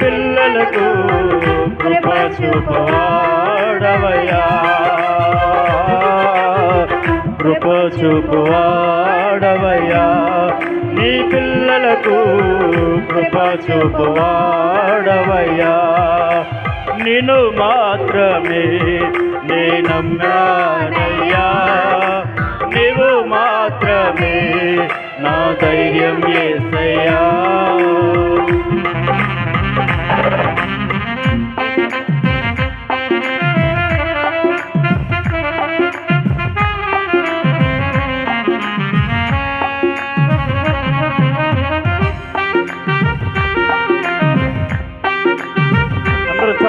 పిల్లలకు కృప చూపవాడవయ్యా కృప చూపవాడవయ్యా నీ పిల్లలకు కృప చూపవాడవయ్యా నిన్ను మాత్రమే నే నమ్మానయ్యా. నీవు మాత్రమే నా ధైర్యం ఏసయ్యా.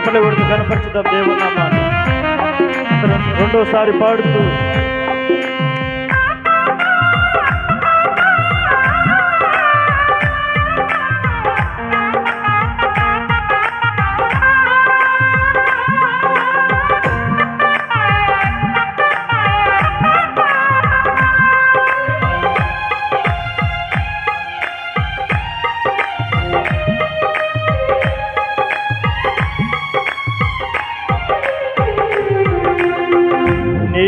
అందరూ చెప్పలే కొడుతూ కనపరచుదాం దేవుని నామాన్ని. రెండోసారి పాడుతూ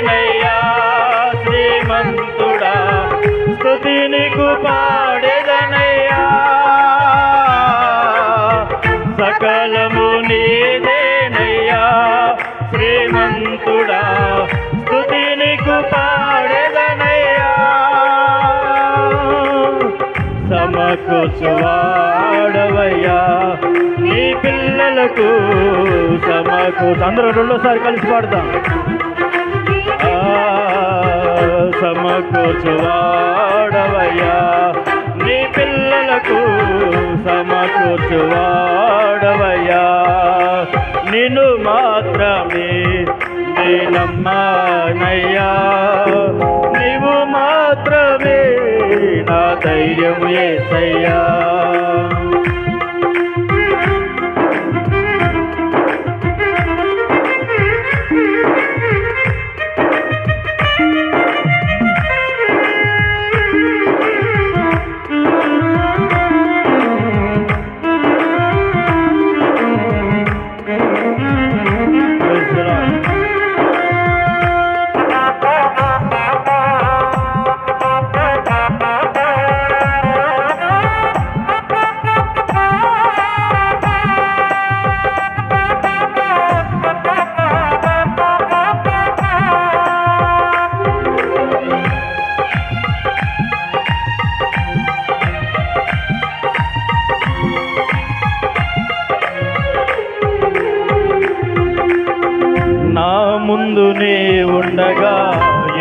నీదేనయ్యా శ్రీమంతుడా స్థుతి నీకు పాడేదనయ్యా. సకలము నీదేనయ్యా శ్రీమంతుడా స్థుతి నీకు పాడేదనయ్యా. సమకూర్చువాడవయ్యా నీ పిల్లలకు సమకూర్చు. అందరూ రెండోసారి కలిసి పాడదాం. సమకూర్చువాడవయ్యా. నీ పిల్లలకు సమకూర్చువాడవయ్యా. నిన్ను మాత్రమే నేనమ్మానయ్యా. నీవు మాత్రమే నా ధైర్యం ఏసయ్యా. నందునే ఉండగా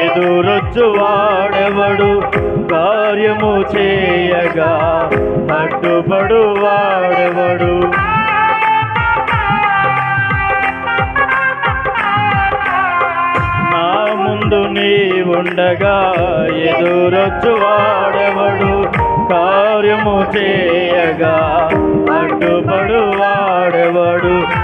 ఎదురొచ్చు వాడెవడు? కార్యము చేయగా అడ్డుపడు వాడెవడు? నా ముందు నీ ఉండగా ఎదురొచ్చు వాడెవడు? కార్యము చేయగా అడ్డుపడు వాడెవడు?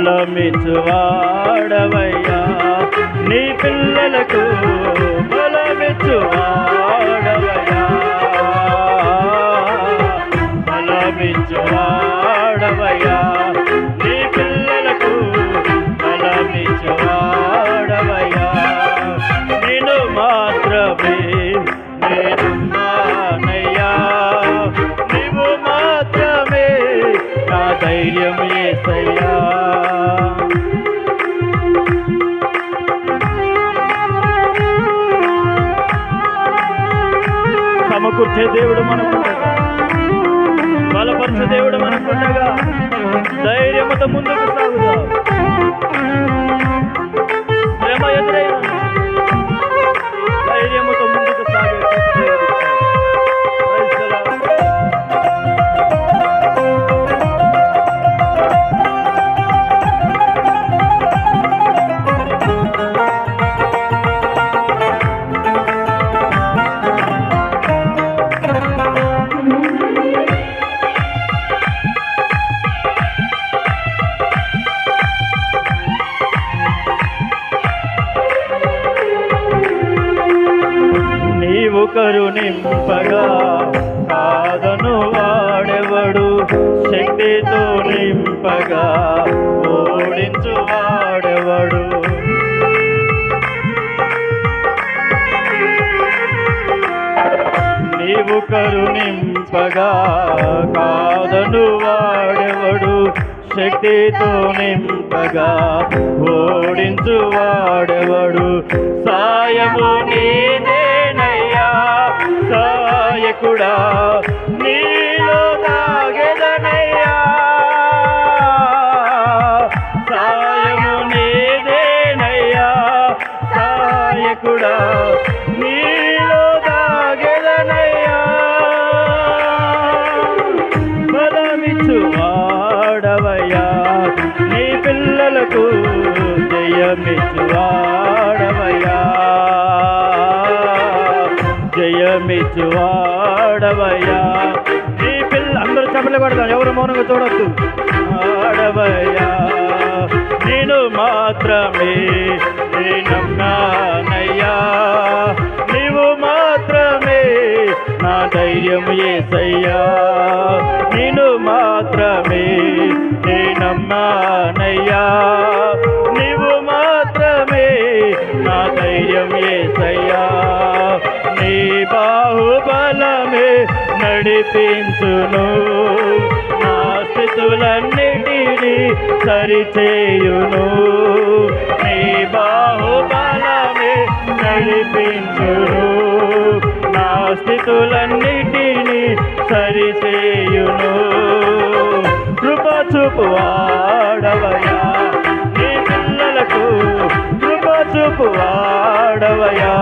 బలమిచ్చువాడవయ్యా. నీ పిల్లలకు బలమిచ్చువాడవయ్యా. బలమిచ్చువాడవయ్యా బలపరిచే దేవుడు మనకుండగా బలపరిచే దేవుడు మనకుండగా ధైర్యముతో ముందుకు కరుణింపగా కాదను వాడెవడు? శక్తితో నింపగా ఓడించు వాడెవడు? నీవు కరుణింపగా కాదను వాడెవడు? శక్తితో నింపగా ఓడించు వాడెవడు? సాయము నీదే కూడా ఆడవయ్యా. వాడవయ్యా నీ పిల్ల అందరూ చెప్పలు కొడతాం ఎవరు మౌనంగా చూడొద్దు. ఆడవయ్యా నేను మాత్రమే నీ నమ్మానయ్యా నీవు మాత్రమే నా ధైర్యం ఏసయ్యా. సరిచేయును. నీ బాహుబలమే నడిపించును. నా స్థితులన్నిటినీ సరిచేయును. కృప చూపు వాడవయా నీ పిల్లలకు కృప చూపు వాడవయా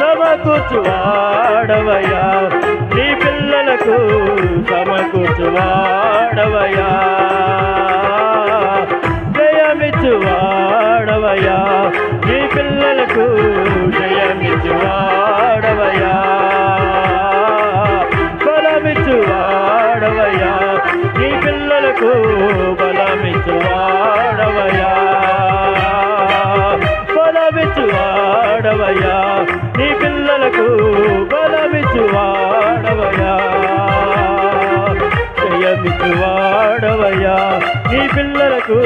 సమకూర్చు వాడవయా పిల్లలకు సమకూర్చువాడవయా జయమిచ్చువాడవయా నీ పిల్లలకు జయమిచ్చువాడవయా బలమిచ్చువాడవయా నీ పిల్లలకు బలమిచ్చువాడవయా బలమిచ్చువాడవయా నీ పిల్లలకు బలమిచ్చువా జయమిచ్చు వాడవయా నీ పిల్లలకు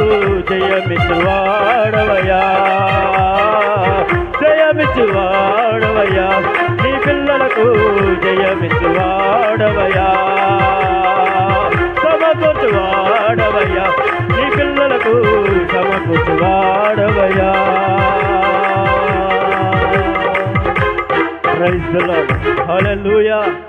జయమిచ్చు వాడవయా జయమిచ్చు వాడవయా నీ పిల్లలకు జయమిచ్చు వాడవయా సమకూర్చు వాడవయ్యా. నీ పిల్లలకు సమకూర్చు వాడవయ్యా. Praise the hallelujah